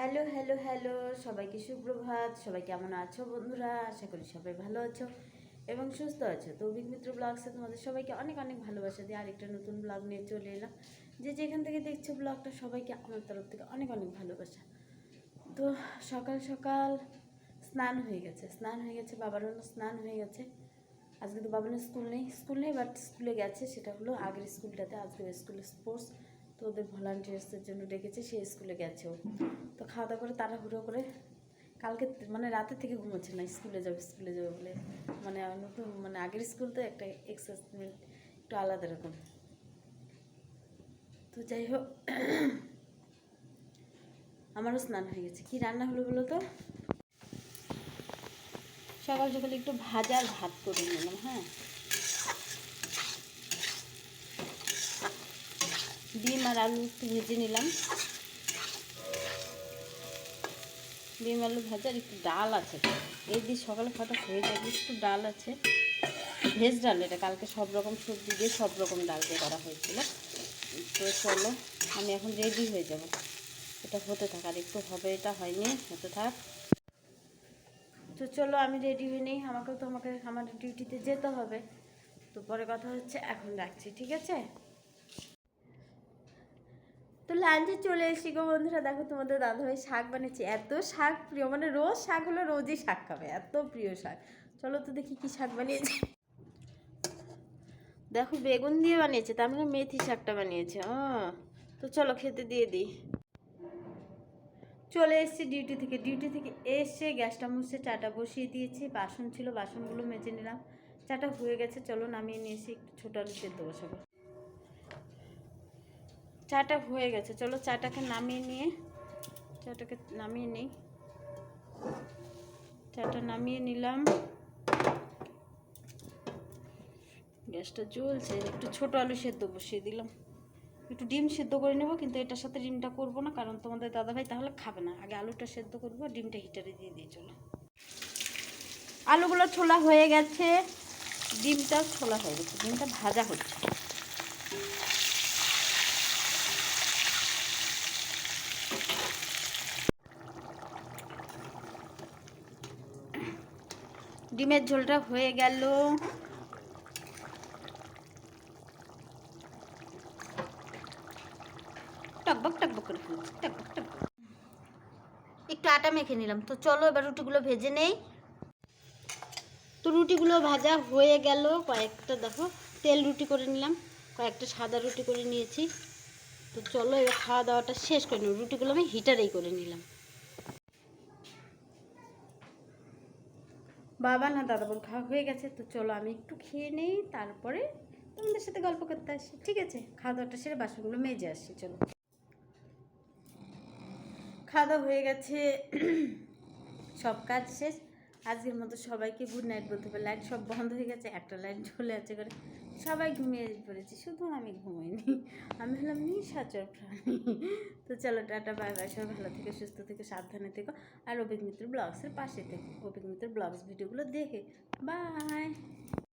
Hello hello hello. সবাইকে সুপ্রভাত। সবাই কেমন আছো বন্ধুরা? আশা করি সবাই ভালো আছো এবং সুস্থ আছো। তো অভিক মিত্র ব্লগসে তোমাদের সবাইকে অনেক অনেক ভালোবাসা দিয়ে আরেকটা নতুন ব্লগ নিয়ে চলে এলাম। যে যেখান থেকে দেখছ ব্লগটা, সবাইকে আমার তরফ থেকে অনেক অনেক ভালোবাসা। তো সকাল সকাল স্নান হয়ে গেছে। স্নান হয়ে গেছে বাবারও স্নান হয়ে গেছে। আজকে তো বাবানের স্কুল নেই। স্কুল নেই বাট স্কুলে গেছে। সেটা হলো আগের স্কুলটাতে আজকে স্কুলে স্পোর্টস তো ওদের ভলান্টিয়ার্সদের জন্য ডেকেছে, সে স্কুলে গেছে ও। তো খাওয়া দাওয়া করে তাড়াহুড়ো করে কালকে মানে রাতে থেকে ঘুমোচ্ছে না, স্কুলে যাবে স্কুলে যাবে বলে। মানে নতুন মানে আগের স্কুল তো একটা এক্সাইটমেন্ট একটু আলাদা রকম। তো যাই হোক, আমারও স্নান হয়ে গেছে। কি রান্না হলো বলো তো? সকাল সকালে একটু ভাজা আর ভাত করে নিলাম হ্যাঁ। ডিম আর আলু একটু ভেজে নিলাম। ডিম, আলু ভাজা আর একটু ডাল আছে। এই দিয়ে সকালে খাওয়াটা হয়ে যাবে, একটু ডাল আছে। ভেজ ডাল এটা, কালকে সব রকম সবজি দিয়ে সব রকম ডাল দিয়ে করা হয়েছিল। তো চলো, আমি এখন রেডি হয়ে যাব। এটা হতে থাক, আর একটু হবে, এটা হয়নি, হতে থাক। তো চলো, আমি রেডি হয়ে নিই, আমাকেও তো আমাকে আমার ডিউটিতে যেতে হবে। তো পরে কথা হচ্ছে, এখন রাখছি, ঠিক আছে? লাঞ্চে চলে এসি গো বন্ধুরা। দেখো তোমাদের দাদাভাই শাক বানিয়েছে। এত শাক প্রিয় মানে রোজ শাক হলো রোজই শাক খাবে, এত প্রিয় শাক। চলো তো দেখি কি শাক বানিয়েছে। দেখো বেগুন দিয়ে বানিয়েছে, তার মানে মেথি শাকটা বানিয়েছে। ও তো চলো খেতে দিয়ে দিই। চলে এসেছি ডিউটি থেকে। ডিউটি থেকে এসে গ্যাসটা মুছে, চাটা বসিয়ে দিয়েছি। বাসন ছিল, বাসনগুলো মেজে নিলাম। চাটা হয়ে গেছে, চলো নামিয়ে নিয়ে এসে একটু ছোটো আলু সেদ্ধ বসাবো। চাটা হয়ে গেছে। চলো চাটাকে নামিয়ে নিয়ে, চাটাকে নামিয়ে নিই। চাটা নামিয়ে নিলাম। গ্যাসটা জ্বলছে, একটু ছোট আলু সেদ্ধ বসিয়ে দিলাম। একটু ডিম সেদ্ধ করে নেব, কিন্তু এটার সাথে ডিমটা করব না, কারণ তোমাদের দাদাভাই তাহলে খাবে না। আগে আলুটা সেদ্ধ করব, ডিমটা হিটারে দিয়ে দিয়ে চলো। আলুগুলো ছোলা হয়ে গেছে, ডিমটা ছোলা হয়ে গেছে, ডিমটা ভাজা হচ্ছে। ডিমের ঝোলটা হয়ে গেল। টকবক টকবক করে টকবক টকবক একটু আটা মেখে নিলাম। তো চলো এবার রুটিগুলো ভেজে নেই। তো রুটিগুলো ভাজা হয়ে গেল। কয়েকটা দেখো, তেল রুটি করে নিলাম। কয়েকটা সাদা রুটি করে নিয়েছি। তো চলো এবার খাওয়া দাওয়াটা শেষ করে নিলাম রুটিগুলো আমি হিটারেই করে নিলাম। বাবা না দাদা বোন খাওয়া হয়ে গেছে, তো চলো আমি একটু খেয়ে নেই, তারপরে তোমাদের সাথে গল্প করতে আসি, ঠিক আছে? খাওয়া দাওয়াটা সেরে বাসনগুলো মেজে আসছি চলো। খাওয়া হয়ে গেছে, সব কাজ শেষ। আজকের মতো সবাইকে গুড নাইট বলতে হবে। লাইট সব বন্ধ হয়ে গেছে, একটা লাইট ঝুলে আছে করে সবাই ঘুমিয়ে পড়েছি, শুধু আমি ঘুমাইনি। আমি হলাম নিঃসাচর প্রাণী। তো চলো টাটা, বাই বাই, সবাই ভালো থেকে, সুস্থ থেকে, সাবধানে থেকো। আর অভিক মিত্র ব্লগসের পাশে থেকো। অভিক মিত্র ব্লগস ভিডিওগুলো দেখে। বাই!